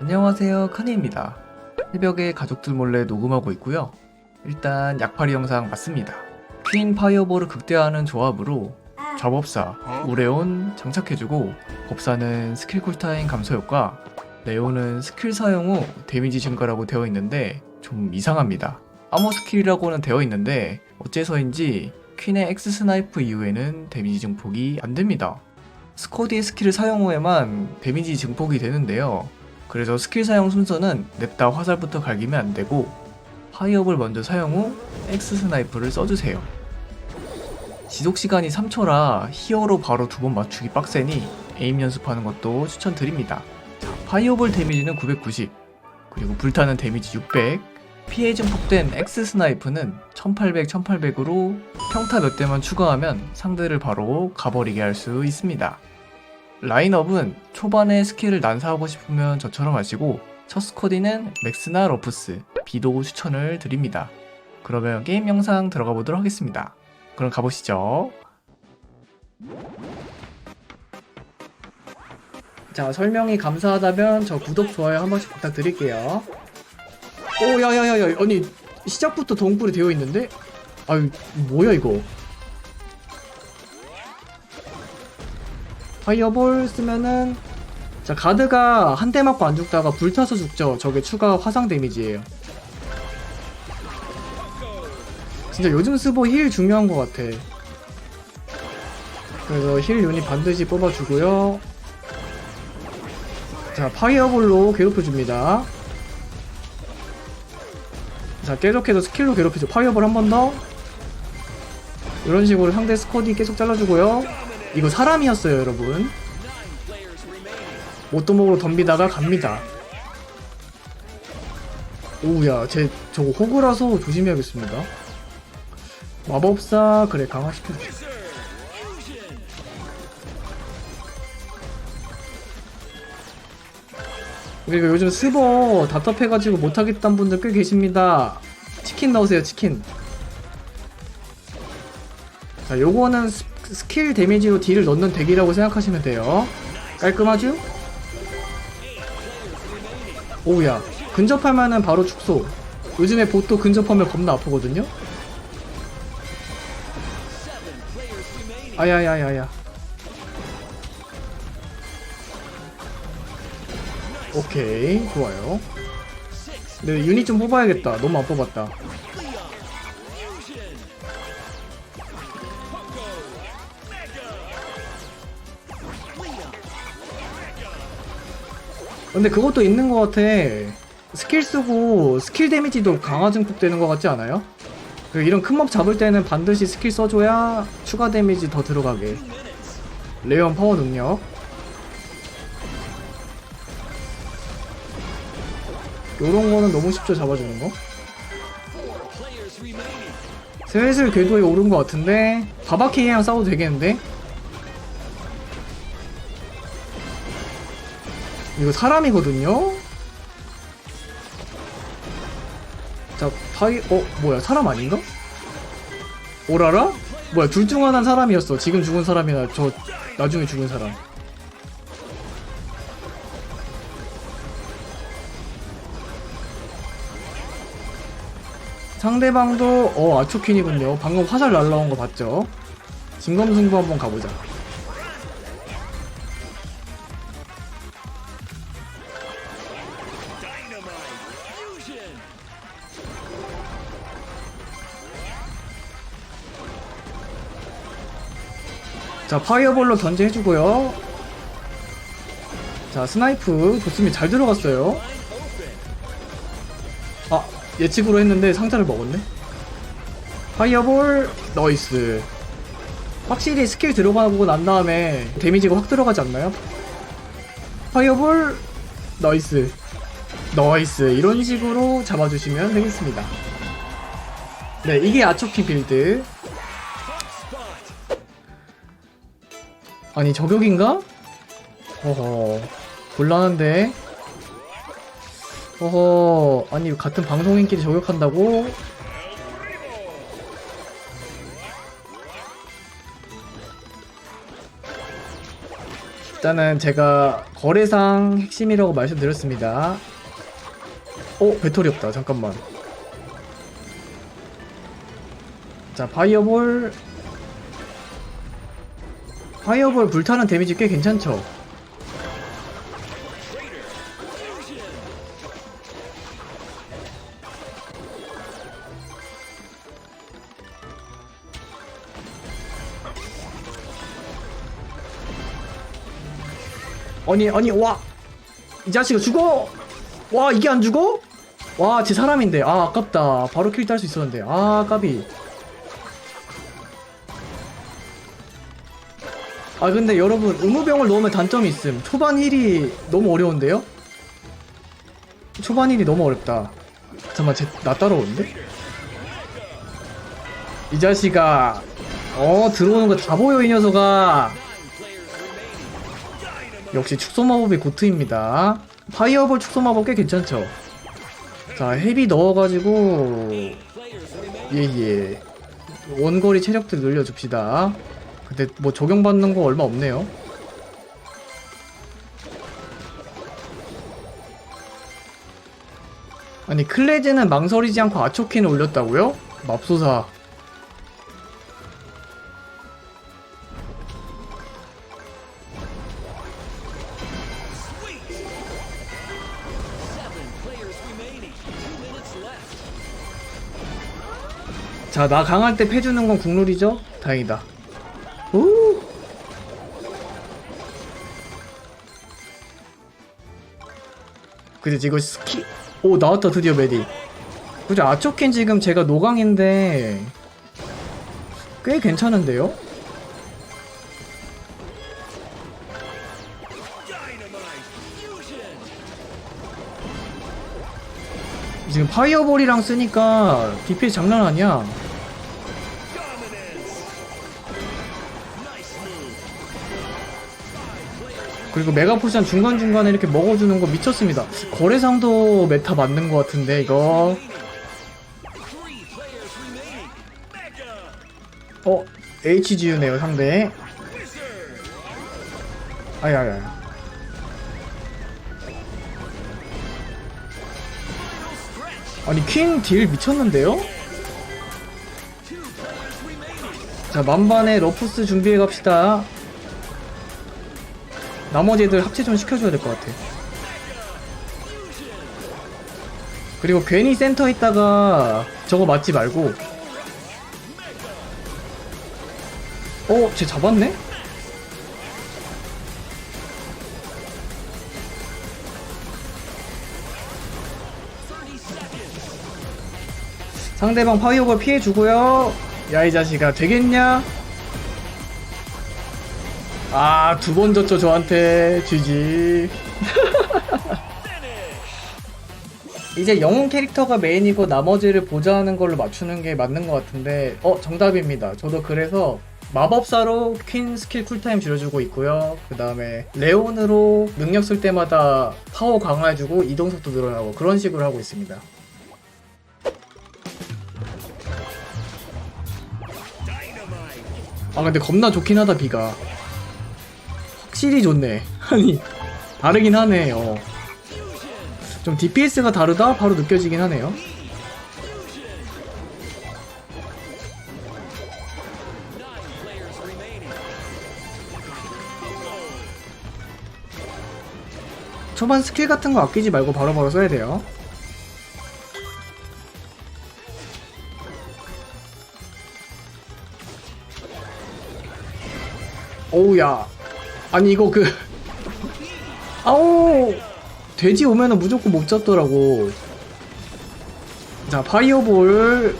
안녕하세요 카니입니다. 새벽에 가족들 몰래 녹음하고 있고요. 일단 약팔이 영상 맞습니다. 퀸 파이어볼을 극대화하는 조합으로 좌법사 우레온 장착해주고 법사는 스킬 쿨타임 감소 효과 레오는 스킬 사용 후 데미지 증가라고 되어 있는데 좀 이상합니다. 암호 스킬이라고는 되어 있는데 어째서인지 퀸의 엑스 스나이프 이후에는 데미지 증폭이 안 됩니다. 스코디의 스킬을 사용 후에만 데미지 증폭이 되는데요 그래서 스킬 사용 순서는 냅다 화살부터 갈기면 안 되고 파이어볼 먼저 사용 후 엑스 스나이프를 써주세요. 지속 시간이 3초라 히어로 바로 두 번 맞추기 빡세니 에임 연습하는 것도 추천드립니다. 자, 파이어볼 데미지는 990, 그리고 불타는 데미지 600, 피해 증폭된 엑스 스나이프는 1800, 1800으로 평타 몇 대만 추가하면 상대를 바로 가버리게 할 수 있습니다. 라인업은 초반에 스킬을 난사하고 싶으면 저처럼 하시고 첫 스쿼디는 맥스나 러프스, 비도 추천을 드립니다. 그러면 게임 영상 들어가 보도록 하겠습니다. 그럼 가보시죠. 자 설명이 감사하다면 저 구독 좋아요 한 번씩 부탁드릴게요. 오 야야야야 아니 시작부터 동굴이 되어 있는데? 아유 뭐야 이거? 파이어볼 쓰면은 자 가드가 한 대 맞고 안 죽다가 불타서 죽죠. 저게 추가 화상 데미지예요. 진짜 요즘 스보 힐 중요한 것 같아. 그래서 힐 유닛 반드시 뽑아주고요. 자 파이어볼로 괴롭혀줍니다. 자 계속해서 스킬로 괴롭히죠. 파이어볼 한 번더. 이런 식으로 상대 스쿼디 계속 잘라주고요 이거 사람이었어요 여러분. 오토목으로 덤비다가 갑니다. 오우야 제 저거 호구라서 조심해야겠습니다. 마법사 그래 강화시켜주자 그리고 요즘 스버 답답해가지고 못하겠다는 분들 꽤 계십니다. 치킨 넣으세요 치킨. 자 요거는 스, 스킬 데미지로 딜을 넣는 덱이라고 생각하시면 돼요. 깔끔하죠? 오우야 근접하면은 바로 축소. 요즘에 보또 근접하면 겁나 아프거든요? 아야야야야. 오케이 좋아요. 네 유닛 좀 뽑아야겠다. 너무 안 뽑았다 근데 그것도 있는 것 같아. 스킬 쓰고 스킬 데미지도 강화 증폭되는 것 같지 않아요? 그리고 이런 큰 몹 잡을 때는 반드시 스킬 써줘야 추가 데미지 더 들어가게. 레온 파워 능력. 요런 거는 너무 쉽죠 잡아주는 거. 슬슬 궤도에 오른 것 같은데 바바키랑 싸워도 되겠는데? 이거 사람이거든요? 자, 파이, 어, 뭐야, 사람 아닌가? 오라라? 뭐야, 둘 중 하나는 사람이었어. 지금 죽은 사람이나 저, 나중에 죽은 사람. 상대방도, 어, 아초킨이군요. 방금 화살 날라온 거 봤죠? 진검승부 한번 가보자. 자 파이어볼로 견제해주고요. 자 스나이프 좋습니다 잘 들어갔어요. 아 예측으로 했는데 상자를 먹었네. 파이어볼 너이스. 확실히 스킬 들어가고 난 다음에 데미지가 확 들어가지 않나요? 파이어볼 너이스. 너이스. 이런 식으로 잡아주시면 되겠습니다. 네 이게 아초킹 빌드 아니 저격인가? 어허 곤란한데 어허 아니 같은 방송인끼리 저격한다고? 일단은 제가 거래상 핵심이라고 말씀드렸습니다. 어 배터리 없다 잠깐만 자 파이어볼 파이어볼 불타는 데미지 꽤 괜찮죠? 아니 아니 와! 이 자식아 죽어! 와 이게 안 죽어? 와 제 사람인데. 아 아깝다. 바로 킬 딸 수 있었는데. 아 까비 아 근데 여러분 의무병을 넣으면 단점이 있음. 초반 힐이 너무 어려운데요? 초반 힐이 너무 어렵다. 잠깐만 쟤 나 따라오는데? 이 자식아. 어 들어오는 거 다 보여 이 녀석아. 역시 축소 마법이 고트입니다. 파이어볼 축소 마법 꽤 괜찮죠? 자 헤비 넣어가지고 예예. 원거리 체력들 늘려줍시다 근데 뭐 적용받는 거 얼마 없네요 아니 클레즈는 망설이지 않고 아초키를 올렸다고요? 맙소사 자, 나 강할 때 패주는 건 국룰이죠? 다행이다. 오! 근데 지금 스키, 오, 나왔다, 드디어 메디. 그죠, 아초킨 지금 제가 노강인데, 꽤 괜찮은데요? 지금 파이어볼이랑 쓰니까 DPS 장난 아니야. 그리고 메가 포션 중간중간에 이렇게 먹어주는 거 미쳤습니다. 거래상도 메타 맞는 것 같은데, 이거. 어, HGU네요, 상대. 아야야. 아니, 퀸 딜 미쳤는데요? 자, 만반의 러프스 준비해 갑시다. 나머지 애들 합체 좀 시켜줘야 될 것 같아. 그리고 괜히 센터 있다가 저거 맞지 말고. 어, 쟤 잡았네? 상대방 파이어볼 피해주고요. 야, 이 자식아, 되겠냐? 아, 두 번 졌죠, 저한테. GG. 이제 영웅 캐릭터가 메인이고 나머지를 보좌하는 걸로 맞추는 게 맞는 것 같은데, 어, 정답입니다. 저도 그래서 마법사로 퀸 스킬 쿨타임 줄여주고 있고요. 그 다음에 레온으로 능력 쓸 때마다 파워 강화해주고 이동속도 늘어나고 그런 식으로 하고 있습니다. 아, 근데 겁나 좋긴 하다, 비가. 확실히 좋네. 아니, 다르긴 하네, 어. 좀 DPS가 다르다? 바로 느껴지긴 하네요. 초반 스킬 같은 거 아끼지 말고 바로바로 써야 돼요. 오우야. 아니 이거 그 아우 돼지 오면은 무조건 못 잡더라고. 자 파이어볼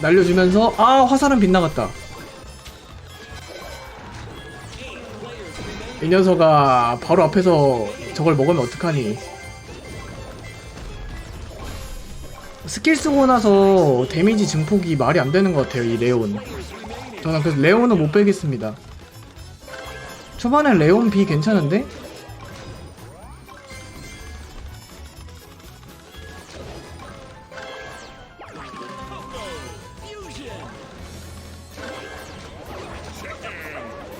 날려주면서 아 화살은 빗나갔다. 이 녀석아 바로 앞에서 저걸 먹으면 어떡하니? 스킬 쓰고 나서 데미지 증폭이 말이 안 되는 것 같아요 이 레온. 저는 그래서 레온은 못 빼겠습니다. 초반에 레온 B 괜찮은데?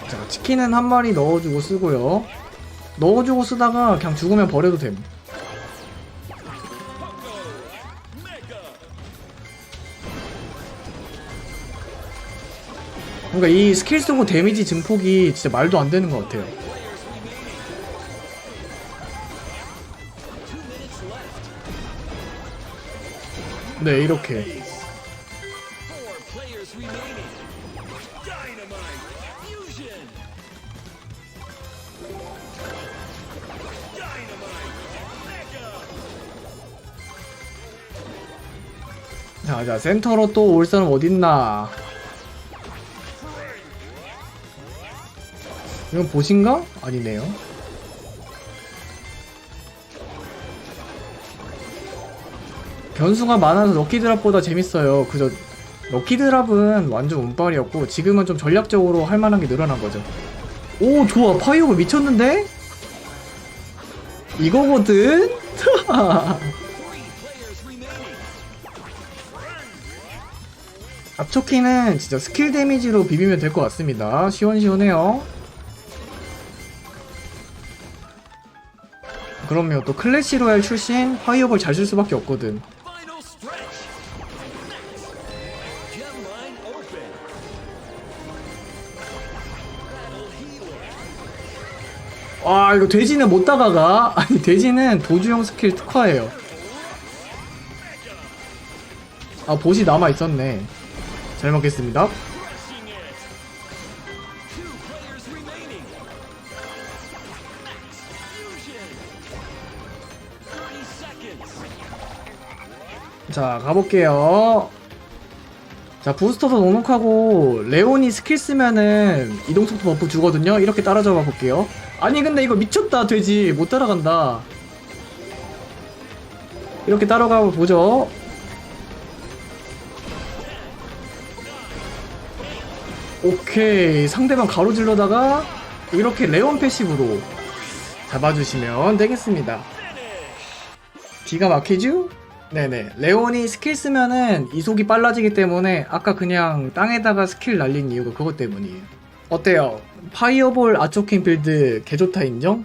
자, 치킨은 한 마리 넣어주고 쓰고요. 넣어주고 쓰다가 그냥 죽으면 버려도 됨. 그러니까 이 스킬 쓰고 데미지 증폭이 진짜 말도 안 되는 것 같아요. 네, 이렇게. 자, 자, 센터로 또 올 사람 어딨나? 이건 보신가? 아니네요. 변수가 많아서 럭키드랍보다 재밌어요. 그저 럭키드랍은 완전 운빨이었고 지금은 좀 전략적으로 할 만한 게 늘어난 거죠. 오 좋아 파이어가 미쳤는데? 이거거든? 앞초키는 진짜 스킬 데미지로 비비면 될 것 같습니다. 시원시원해요. 그럼요. 또 클래시 로얄 출신 파이어볼 잘 쓸 수밖에 없거든. 와 이거 돼지는 못 다가가. 아니 돼지는 도주형 스킬 특화예요. 아 보시 남아 있었네. 잘 먹겠습니다. 자 가볼게요. 자 부스터도 넉넉하고 레온이 스킬 쓰면은 이동속도 버프 주거든요. 이렇게 따라잡아 볼게요. 아니 근데 이거 미쳤다. 돼지. 못 따라간다. 이렇게 따라가 보죠. 오케이. 상대방 가로질러다가 이렇게 레온 패시브로 잡아주시면 되겠습니다. 기가 막히죠? 네네. 레온이 스킬 쓰면은 이속이 빨라지기 때문에 아까 그냥 땅에다가 스킬 날린 이유가 그것 때문이에요. 어때요? 파이어볼 아초킨 빌드 개좋다 인정?